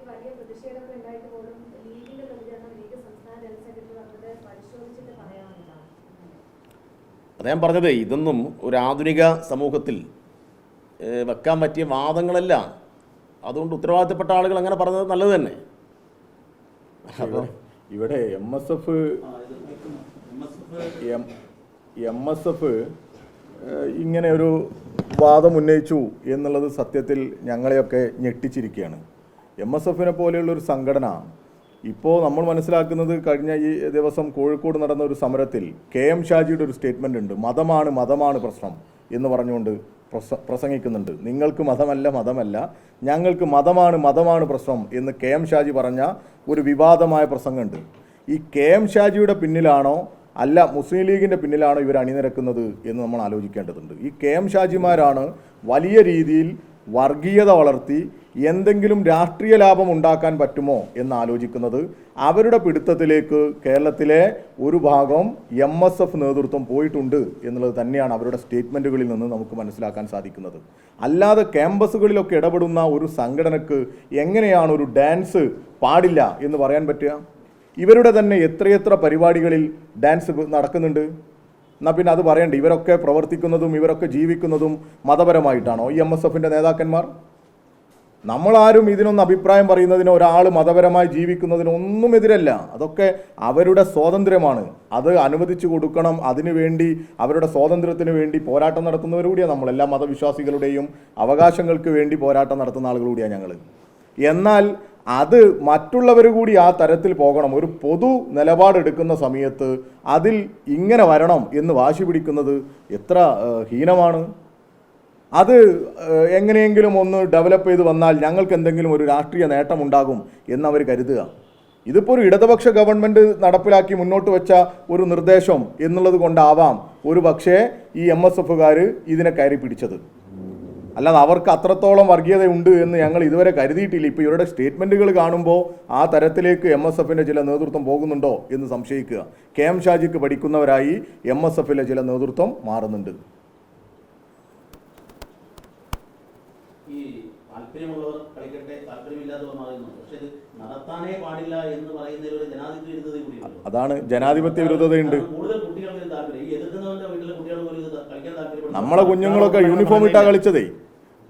ഈ വലിയ പ്രതിഷേധങ്ങൾ ഉണ്ടായിട്ട് പോലും ലീഗിന്റെ പ്രതികരണം ലീഗ് സംസ്ഥാന ജനറൽ സെക്രട്ടറി പറഞ്ഞത് പരിശോധിച്ചിട്ട് പറയാമെന്നാണ് അത് ഞാൻ പറഞ്ഞത് ഇതൊന്നും ഒരു ആധുനിക സമൂഹത്തിൽ വെക്കാൻ പറ്റിയ വാദങ്ങളല്ല. അതുകൊണ്ട് ഉത്തരവാദിത്തപ്പെട്ട ആളുകൾ അങ്ങനെ പറഞ്ഞത് നല്ലത് തന്നെ. ഇവിടെ M S F M S F ഇങ്ങനെ ഒരു വാദം ഉന്നയിച്ചു എന്നുള്ളത് സത്യത്തിൽ ഞങ്ങളെയൊക്കെ ഞെട്ടിച്ചിരിക്കുകയാണ്. എം എസ് എഫിനെ പോലെയുള്ള ഒരു സംഘടന. ഇപ്പോൾ നമ്മൾ മനസ്സിലാക്കുന്നത് കഴിഞ്ഞ ഈ ദിവസം കോഴിക്കോട് നടന്ന ഒരു സമരത്തിൽ കെ എം ഷാജിയുടെ ഒരു സ്റ്റേറ്റ്മെന്റ് ഉണ്ട്. മതമാണ് മതമാണ് പ്രശ്നം എന്ന് പറഞ്ഞുകൊണ്ട് പ്രസ പ്രസംഗിക്കുന്നുണ്ട്. നിങ്ങൾക്ക് മതമല്ല മതമല്ല. ഞങ്ങൾക്ക് മതമാണ് മതമാണ് പ്രശ്നം എന്ന് കെ എം ഷാജി പറഞ്ഞ ഒരു വിവാദമായ പ്രസംഗമുണ്ട്. ഈ കെ എം ഷാജിയുടെ പിന്നിലാണോ അല്ല മുസ്ലിം ലീഗിന്റെ പിന്നിലാണോ ഇവർ അണിനിരക്കുന്നത് എന്ന് നമ്മൾ ആലോചിക്കേണ്ടതുണ്ട്. ഈ കെ എം ഷാജിമാരാണ് വലിയ രീതിയിൽ വർഗീയത വളർത്തി എന്തെങ്കിലും രാഷ്ട്രീയ ലാഭം ഉണ്ടാക്കാൻ പറ്റുമോ എന്ന് ആലോചിക്കുന്നത് അവരുടെ പിടുത്തത്തിലേക്ക് കേരളത്തിലെ ഒരു ഭാഗം എം എസ് എഫ് നേതൃത്വം പോയിട്ടുണ്ട് എന്നുള്ളത് തന്നെയാണ് അവരുടെ സ്റ്റേറ്റ്മെന്റുകളിൽ നിന്ന് നമുക്ക് മനസ്സിലാക്കാൻ സാധിക്കുന്നത്. അല്ലാതെ ക്യാമ്പസുകളിലൊക്കെ ഇടപെടുന്ന ഒരു സംഘടനക്ക് എങ്ങനെയാണ് ഒരു ഡാൻസ് പാടില്ല എന്ന് പറയാൻ പറ്റുക? ഇവരുടെ തന്നെ എത്രയെത്ര പരിപാടികളിൽ ഡാൻസ് നടക്കുന്നുണ്ട്? എന്നാൽ പിന്നെ അത് പറയണ്ട. ഇവരൊക്കെ പ്രവർത്തിക്കുന്നതും ഇവരൊക്കെ ജീവിക്കുന്നതും മതപരമായിട്ടാണോ? ഈ എം എസ് എഫിന്റെ നേതാക്കന്മാർ? നമ്മളാരും ഇതിനൊന്നും അഭിപ്രായം പറയുന്നതിന് ഒരാൾ മതപരമായി ജീവിക്കുന്നതിന് ഒന്നും എതിരല്ല. അതൊക്കെ അവരുടെ സ്വാതന്ത്ര്യമാണ്. അത് അനുവദിച്ചു കൊടുക്കണം. അതിനുവേണ്ടി അവരുടെ സ്വാതന്ത്ര്യത്തിന് വേണ്ടി പോരാട്ടം നടത്തുന്നവർ കൂടിയാണ് നമ്മൾ. എല്ലാ മതവിശ്വാസികളുടെയും അവകാശങ്ങൾക്ക് വേണ്ടി പോരാട്ടം നടത്തുന്ന ആളുകൾ കൂടിയാണ് ഞങ്ങൾ എന്നാൽ അത് മറ്റുള്ളവർ കൂടി ആ തരത്തിൽ പോകണം. ഒരു പൊതു നിലപാടെടുക്കുന്ന സമയത്ത് അതിൽ ഇങ്ങനെ വരണം എന്ന് വാശി പിടിക്കുന്നത് എത്ര ഹീനമാണ്. അത് എങ്ങനെയെങ്കിലും ഒന്ന് ഡെവലപ്പ് ചെയ്ത് വന്നാൽ ഞങ്ങൾക്ക് എന്തെങ്കിലും ഒരു രാഷ്ട്രീയ നേട്ടമുണ്ടാകും എന്നവർ കരുതുക. ഇതിപ്പോൾ ഒരു ഇടതുപക്ഷ ഗവൺമെന്റ് നടപ്പിലാക്കി മുന്നോട്ട് വെച്ച ഒരു നിർദ്ദേശം എന്നുള്ളത് കൊണ്ടാവാം ഒരു പക്ഷേ ഈ എം എസ് എഫുകാർ ഇതിനെ കയറി പിടിച്ചത്. അല്ലാതെ അവർക്ക് അത്രത്തോളം വർഗീയതയുണ്ട് എന്ന് ഞങ്ങൾ ഇതുവരെ കരുതിയിട്ടില്ല. ഇപ്പോൾ ഇവരുടെ സ്റ്റേറ്റ്മെന്റുകൾ കാണുമ്പോൾ ആ തരത്തിലേക്ക് എം എസ് എഫിന്റെ ചില നേതൃത്വം പോകുന്നുണ്ടോ എന്ന് സംശയിക്കുക. കെ എം ഷാജിക്ക് പഠിക്കുന്നവരായി എം എസ് എഫിലെ ചില നേതൃത്വം മാറുന്നുണ്ട്. ഈ താല്പര്യമുള്ളവർ കളിക്കട്ടെ താല്പര്യമില്ലാത്തവർ മാറുന്നു പക്ഷെ ഇത് നടത്താനേ പാടില്ല എന്ന് പറയുന്നതിൽ ഒരു ജനാധിപത്യ വിരുദ്ധത കൂടിയുണ്ട് അതാണ് ജനാധിപത്യ വിരുദ്ധതയുണ്ട്. കൂടുതൽ കുട്ടികൾക്ക് താല്പര്യം. ഈ എതിർക്കുന്നവന്റെ വീട്ടിലെ കുട്ടികൾ പോലും ഇത് കളിക്കാൻ താല്പര്യം നമ്മളെ കുഞ്ഞുങ്ങളൊക്കെ യൂണിഫോം ഇട്ടാ കളിച്ചതേ.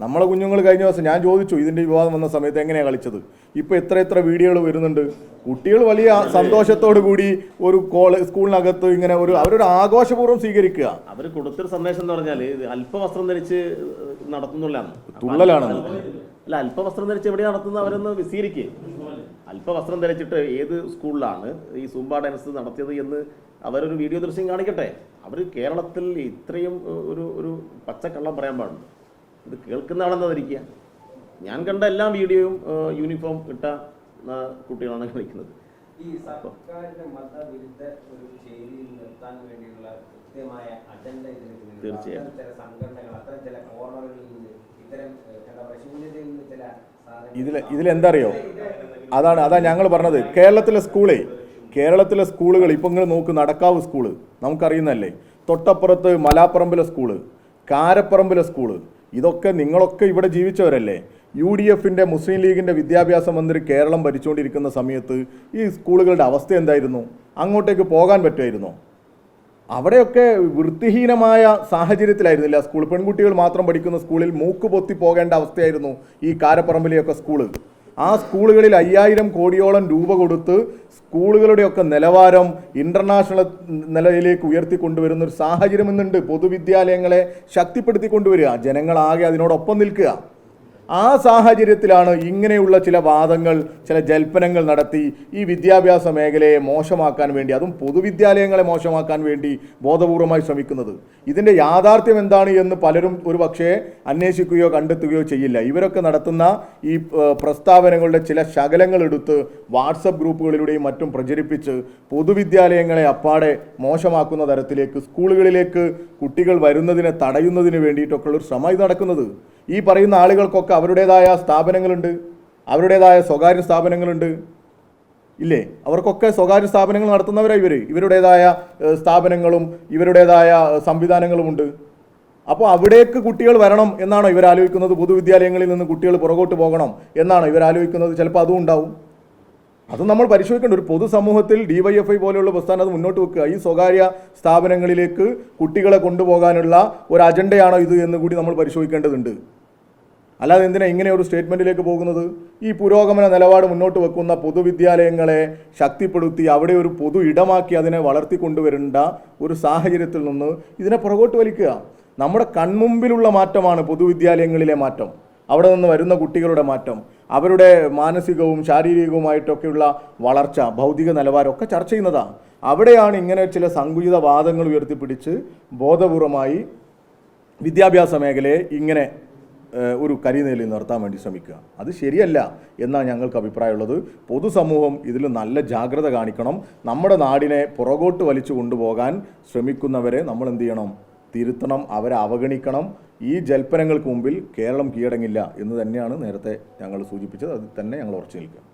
നമ്മളെ കുഞ്ഞുങ്ങൾ കഴിഞ്ഞ ദിവസം ഞാൻ ചോദിച്ചു ഇതിന്റെ വിവാദം വന്ന സമയത്ത് എങ്ങനെയാണ് കളിച്ചത്? ഇപ്പോൾ എത്ര എത്ര വീഡിയോകൾ വരുന്നുണ്ട്. കുട്ടികൾ വലിയ സന്തോഷത്തോടു കൂടി ഒരു കോളേജ് സ്കൂളിനകത്ത് ഇങ്ങനെ ഒരു അവരൊരു ആഘോഷപൂർവം സ്വീകരിക്കുക. അവർ കൊടുത്തൊരു സന്ദേശം എന്ന് പറഞ്ഞാൽ ഇത് അല്പവസ്ത്രം ധരിച്ച് നടത്തുന്നുള്ളതാണ് തുള്ളലാണ് അല്ല അല്പവസ്ത്രം ധരിച്ച് എവിടെ നടത്തുന്ന അവരൊന്ന് അല്പ അല്പവസ്ത്രം ധരിച്ചിട്ട് ഏത് സ്കൂളിലാണ് ഈ സൂംബ ഡാൻസ് നടത്തിയത് എന്ന് അവരൊരു വീഡിയോ ദൃശ്യം കാണിക്കട്ടെ. അവർ കേരളത്തിൽ ഇത്രയും ഒരു ഒരു പച്ചക്കള്ളം പറയാൻ പാടുണ്ട്. ഇത് കേൾക്കുന്ന ആളെന്താ ധരിക്കുക. ഞാൻ കണ്ട എല്ലാ വീഡിയോയും യൂണിഫോം ഇട്ട കുട്ടികളാണ് കളിക്കുന്നത്. ഈ സർക്കാരിന്റെ മതവിരുദ്ധ ഒരു ശൈലിയിൽ നിർത്താൻ വേണ്ടിയുള്ള കൃത്യമായ അജണ്ട ഇതിന് തീർച്ചയായും. ചില സംഘടനകൾ അത്തരം ചില കോർണറുകളിൽ നിന്ന് ഇത്തരം ഏഹ്, എന്താ പറയുക ശൂന്യതയിൽ നിന്ന് ചില ഇതിൽ ഇതിലെന്തറിയോ? അതാണ് അതാ ഞങ്ങൾ പറഞ്ഞത്. കേരളത്തിലെ സ്കൂളേ കേരളത്തിലെ സ്കൂളുകൾ ഇപ്പം നിങ്ങൾ നോക്ക് നടക്കാവ് സ്കൂൾ നമുക്കറിയുന്നല്ലേ തൊട്ടപ്പുറത്ത് മലാപ്പറമ്പിലെ സ്കൂൾ കാരപ്പറമ്പിലെ സ്കൂൾ ഇതൊക്കെ നിങ്ങളൊക്കെ ഇവിടെ ജീവിച്ചവരല്ലേ? യു ഡി എഫിന്റെ മുസ്ലിം ലീഗിന്റെ വിദ്യാഭ്യാസ മന്ത്രി കേരളം ഭരിച്ചുകൊണ്ടിരിക്കുന്ന സമയത്ത് ഈ സ്കൂളുകളുടെ അവസ്ഥ എന്തായിരുന്നു? അങ്ങോട്ടേക്ക് പോകാൻ പറ്റുമായിരുന്നോ? അവിടെയൊക്കെ വൃത്തിഹീനമായ സാഹചര്യത്തിലായിരുന്നില്ല സ്കൂൾ. പെൺകുട്ടികൾ മാത്രം പഠിക്കുന്ന സ്കൂളിൽ മൂക്ക് പൊത്തി പോകേണ്ട അവസ്ഥയായിരുന്നു ഈ കാരപ്പറമ്പിലെയൊക്കെ സ്കൂൾ. ആ സ്കൂളുകളിൽ അയ്യായിരം കോടിയോളം രൂപ കൊടുത്ത് സ്കൂളുകളുടെയൊക്കെ നിലവാരം ഇന്റർനാഷണൽ നിലയിലേക്ക് ഉയർത്തിക്കൊണ്ടുവരുന്ന ഒരു സാഹചര്യം ഇന്നുണ്ട്. പൊതുവിദ്യാലയങ്ങളെ ശക്തിപ്പെടുത്തി കൊണ്ടുവരിക ജനങ്ങളാകെ അതിനോടൊപ്പം നിൽക്കുക. ആ സാഹചര്യത്തിലാണ് ഇങ്ങനെയുള്ള ചില വാദങ്ങൾ ചില ജൽപ്പനങ്ങൾ നടത്തി ഈ വിദ്യാഭ്യാസ മേഖലയെ മോശമാക്കാൻ വേണ്ടി അതും പൊതുവിദ്യാലയങ്ങളെ മോശമാക്കാൻ വേണ്ടി ബോധപൂർവമായി ശ്രമിക്കുന്നത്. ഇതിന്റെ യാഥാർത്ഥ്യം എന്താണ് എന്ന് പലരും ഒരു പക്ഷേ അന്വേഷിക്കുകയോ കണ്ടെത്തുകയോ ചെയ്യില്ല. ഇവരൊക്കെ നടത്തുന്ന ഈ പ്രസ്താവനകളുടെ ചില ശകലങ്ങൾ എടുത്ത് വാട്സപ്പ് ഗ്രൂപ്പുകളിലൂടെയും മറ്റും പ്രചരിപ്പിച്ച് പൊതുവിദ്യാലയങ്ങളെ അപ്പാടെ മോശമാക്കുന്ന തരത്തിലേക്ക് സ്കൂളുകളിലേക്ക് കുട്ടികൾ വരുന്നതിനെ തടയുന്നതിന് വേണ്ടിയിട്ടൊക്കെയുള്ള ഒരു ശ്രമം ഇത് നടക്കുന്നത്. ഈ പറയുന്ന ആളുകൾക്കൊക്കെ അവരുടേതായ സ്ഥാപനങ്ങളുണ്ട് അവരുടേതായ സ്വകാര്യ സ്ഥാപനങ്ങളുണ്ട്. ഇല്ലേ? അവർക്കൊക്കെ സ്വകാര്യ സ്ഥാപനങ്ങൾ നടത്തുന്നവരാണ് ഇവർ ഇവരുടേതായ സ്ഥാപനങ്ങളും ഇവരുടേതായ സംവിധാനങ്ങളുമുണ്ട്. അപ്പോൾ അവിടേക്ക് കുട്ടികൾ വരണം എന്നാണോ ഇവർ ആലോചിക്കുന്നത് പൊതുവിദ്യാലയങ്ങളിൽ നിന്ന് കുട്ടികൾ പുറകോട്ട് പോകണം എന്നാണോ ഇവർ ആലോചിക്കുന്നത് ചിലപ്പോൾ അതും ഉണ്ടാവും. അത് നമ്മൾ പരിശോധിക്കേണ്ട. ഒരു പൊതുസമൂഹത്തിൽ ഡിവൈഎഫ്ഐ പോലെയുള്ള പ്രസ്ഥാനം അത് മുന്നോട്ട് വെക്കുക. ഈ സ്വകാര്യ സ്ഥാപനങ്ങളിലേക്ക് കുട്ടികളെ കൊണ്ടുപോകാനുള്ള ഒരു അജണ്ടയാണോ ഇത് എന്ന് കൂടി നമ്മൾ പരിശോധിക്കേണ്ടതുണ്ട്. അല്ലാതെ എന്തിനാ ഇങ്ങനെ ഒരു സ്റ്റേറ്റ്മെന്റിലേക്ക് പോകുന്നത്? ഈ പുരോഗമന നിലപാട് മുന്നോട്ട് വെക്കുന്ന പൊതുവിദ്യാലയങ്ങളെ ശക്തിപ്പെടുത്തി അവിടെ ഒരു പൊതു ഇടമാക്കി അതിനെ വളർത്തിക്കൊണ്ടുവരേണ്ട ഒരു സാഹചര്യത്തിൽ നിന്ന് ഇതിനെ പുറകോട്ട് വലിക്കുക. നമ്മുടെ കൺമുമ്പിലുള്ള മാറ്റമാണ് പൊതുവിദ്യാലയങ്ങളിലെ മാറ്റം. അവിടെ നിന്ന് വരുന്ന കുട്ടികളുടെ മാറ്റം. അവരുടെ മാനസികവും ശാരീരികവുമായിട്ടൊക്കെയുള്ള വളർച്ച ഭൗതിക നിലവാരമൊക്കെ ചർച്ച ചെയ്യുന്നതാണ് അവിടെയാണ് ഇങ്ങനെ ചില സങ്കുചിത വാദങ്ങൾ ഉയർത്തിപ്പിടിച്ച് ബോധപൂർവമായി വിദ്യാഭ്യാസ മേഖലയെ ഇങ്ങനെ ഒരു കരിനിലയിൽ നിർത്താൻ വേണ്ടി ശ്രമിക്കുക. അത് ശരിയല്ല എന്നാണ് ഞങ്ങൾക്ക് അഭിപ്രായമുള്ളത്. പൊതുസമൂഹം ഇതിൽ നല്ല ജാഗ്രത കാണിക്കണം. നമ്മുടെ നാടിനെ പുറകോട്ട് വലിച്ചു കൊണ്ടുപോകാൻ ശ്രമിക്കുന്നവരെ നമ്മൾ എന്ത് ചെയ്യണം? തിരുത്തണം അവരെ അവഗണിക്കണം. ഈ ജൽപ്പനങ്ങൾക്ക് മുമ്പിൽ കേരളം കീഴടങ്ങില്ല എന്ന് തന്നെയാണ് നേരത്തെ ഞങ്ങൾ സൂചിപ്പിച്ചത്. അത് തന്നെ ഞങ്ങൾ ഉറച്ചു നിൽക്കുക.